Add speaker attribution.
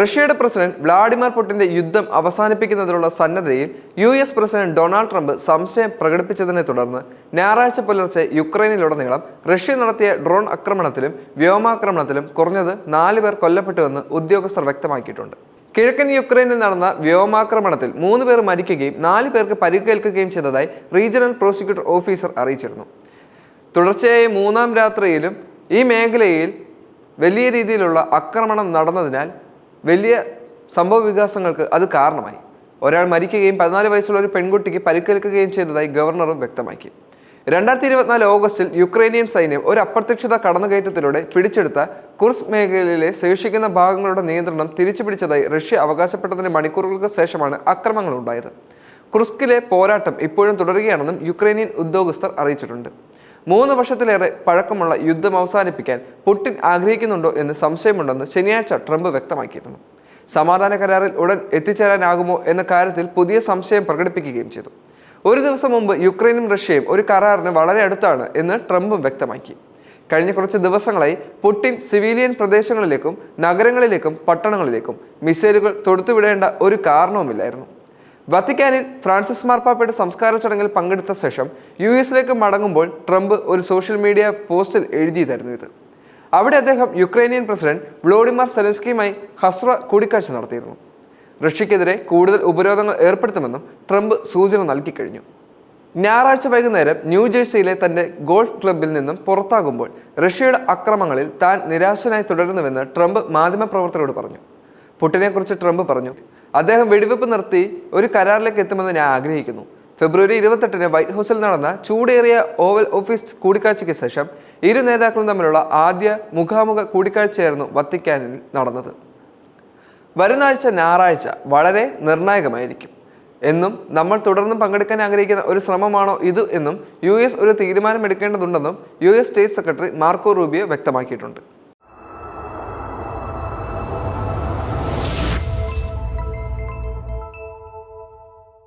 Speaker 1: റഷ്യയുടെ president Vladimir പുടിന്റെ യുദ്ധം അവസാനിപ്പിക്കുന്നതിനുള്ള സന്നദ്ധതയിൽ U S president Donald Trump സംശയം പ്രകടിപ്പിച്ചതിനെ തുടർന്ന് ഞായറാഴ്ച പുലർച്ചെ യുക്രൈനിലുടനീളം റഷ്യ നടത്തിയ ഡ്രോൺ ആക്രമണത്തിലും വ്യോമാക്രമണത്തിലും കുറഞ്ഞത് നാല് പേർ കൊല്ലപ്പെട്ടുവെന്ന് ഉദ്യോഗസ്ഥർ വ്യക്തമാക്കിയിട്ടുണ്ട്. കിഴക്കൻ യുക്രൈനിൽ നടന്ന വ്യോമാക്രമണത്തിൽ മൂന്ന് പേർ മരിക്കുകയും നാല് പേർക്ക് പരിക്കേൽക്കുകയും ചെയ്തതായി റീജിയണൽ പ്രോസിക്യൂട്ടർ ഓഫീസർ അറിയിച്ചിരുന്നു. തുടർച്ചയായി മൂന്നാം രാത്രിയിലും ഈ മേഖലയിൽ വലിയ രീതിയിലുള്ള ആക്രമണം നടന്നതിനാൽ വലിയ സംഭവ വികാസങ്ങൾക്ക് അത് കാരണമായി. ഒരാൾ മരിക്കുകയും പതിനാല് വയസ്സുള്ള ഒരു പെൺകുട്ടിക്ക് പരിക്കേൽക്കുകയും ചെയ്തതായി ഗവർണറും വ്യക്തമാക്കി. രണ്ടായിരത്തി ഇരുപത്തിനാല് ഓഗസ്റ്റിൽ യുക്രൈനിയൻ സൈന്യം ഒരു അപ്രത്യക്ഷത കടന്നുകയറ്റത്തിലൂടെ പിടിച്ചെടുത്ത കുർസ് മേഖലയിലെ ശേഷിക്കുന്ന ഭാഗങ്ങളുടെ നിയന്ത്രണം തിരിച്ചു പിടിച്ചതായി റഷ്യ അവകാശപ്പെട്ടതിന് മണിക്കൂറുകൾക്ക് ശേഷമാണ് അക്രമങ്ങൾ ഉണ്ടായത് കുർസ്കിലെ പോരാട്ടം ഇപ്പോഴും തുടരുകയാണെന്നും യുക്രൈനിയൻ ഉദ്യോഗസ്ഥർ അറിയിച്ചിട്ടുണ്ട്. മൂന്ന് വർഷത്തിലേറെ പഴക്കമുള്ള യുദ്ധം അവസാനിപ്പിക്കാൻ പുടിൻ ആഗ്രഹിക്കുന്നുണ്ടോ എന്ന് സംശയമുണ്ടെന്ന് ശനിയാഴ്ച ട്രംപ് വ്യക്തമാക്കിയിരുന്നു. സമാധാന കരാറിൽ ഉടൻ എത്തിച്ചേരാനാകുമോ എന്ന കാര്യത്തിൽ പുതിയ സംശയം പ്രകടിപ്പിക്കുകയും ചെയ്തു. ഒരു ദിവസം മുമ്പ് യുക്രൈനും റഷ്യയും ഒരു കരാറിന് വളരെ അടുത്താണ് എന്ന് ട്രംപും വ്യക്തമാക്കി. കഴിഞ്ഞ കുറച്ച് ദിവസങ്ങളായി പുടിൻ സിവിലിയൻ പ്രദേശങ്ങളിലേക്കും നഗരങ്ങളിലേക്കും പട്ടണങ്ങളിലേക്കും മിസൈലുകൾ തൊടുത്തുവിടേണ്ട ഒരു കാരണവുമില്ലായിരുന്നു. വത്തിക്കാനിൽ ഫ്രാൻസിസ് മാർപ്പാപ്പയുടെ സംസ്കാര ചടങ്ങിൽ പങ്കെടുത്ത ശേഷം യു എസിലേക്ക് മടങ്ങുമ്പോൾ ട്രംപ് ഒരു സോഷ്യൽ മീഡിയ പോസ്റ്റിൽ എഴുതിയതായിരുന്നു ഇത്. അവിടെ അദ്ദേഹം യുക്രൈനിയൻ പ്രസിഡന്റ് വ്ളോഡിമാർ സെലൻസ്കിയുമായി ഹസ്ര കൂടിക്കാഴ്ച നടത്തിയിരുന്നു. റഷ്യക്കെതിരെ കൂടുതൽ ഉപരോധങ്ങൾ ഏർപ്പെടുത്തുമെന്നും ട്രംപ് സൂചന നൽകി കഴിഞ്ഞു. ഞായറാഴ്ച വൈകുന്നേരം ന്യൂജേഴ്സിയിലെ തന്റെ ഗോൾഫ് ക്ലബിൽ നിന്നും പുറത്താകുമ്പോൾ റഷ്യയുടെ അക്രമങ്ങളിൽ താൻ നിരാശനായി തുടരുന്നുവെന്ന് ട്രംപ് മാധ്യമപ്രവർത്തകരോട് പറഞ്ഞു. പുട്ടിനെക്കുറിച്ച് ട്രംപ് പറഞ്ഞു. അദ്ദേഹം വെടിവെപ്പ് നിർത്തി ഒരു കരാറിലേക്ക് എത്തുമെന്ന് ഞാൻ ആഗ്രഹിക്കുന്നു. ഫെബ്രുവരി ഇരുപത്തെട്ടിന് വൈറ്റ് ഹൗസിൽ നടന്ന ചൂടേറിയ ഓവൽ ഓഫീസ് കൂടിക്കാഴ്ചയ്ക്ക് ശേഷം ഇരു നേതാക്കളും തമ്മിലുള്ള ആദ്യ മുഖാമുഖ കൂടിക്കാഴ്ചയായിരുന്നു വത്തിക്കാനിൽ നടന്നത്. വരുന്ന ആഴ്ച ഞായറാഴ്ച വളരെ നിർണായകമായിരിക്കും. എന്നും നമ്മൾ തുടർന്നും പങ്കെടുക്കാൻ ആഗ്രഹിക്കുന്ന ഒരു ശ്രമമാണോ ഇത് എന്നും യു എസ് ഒരു തീരുമാനമെടുക്കേണ്ടതുണ്ടെന്നും U S state secretary Marco Rubio വ്യക്തമാക്കിയിട്ടുണ്ട്.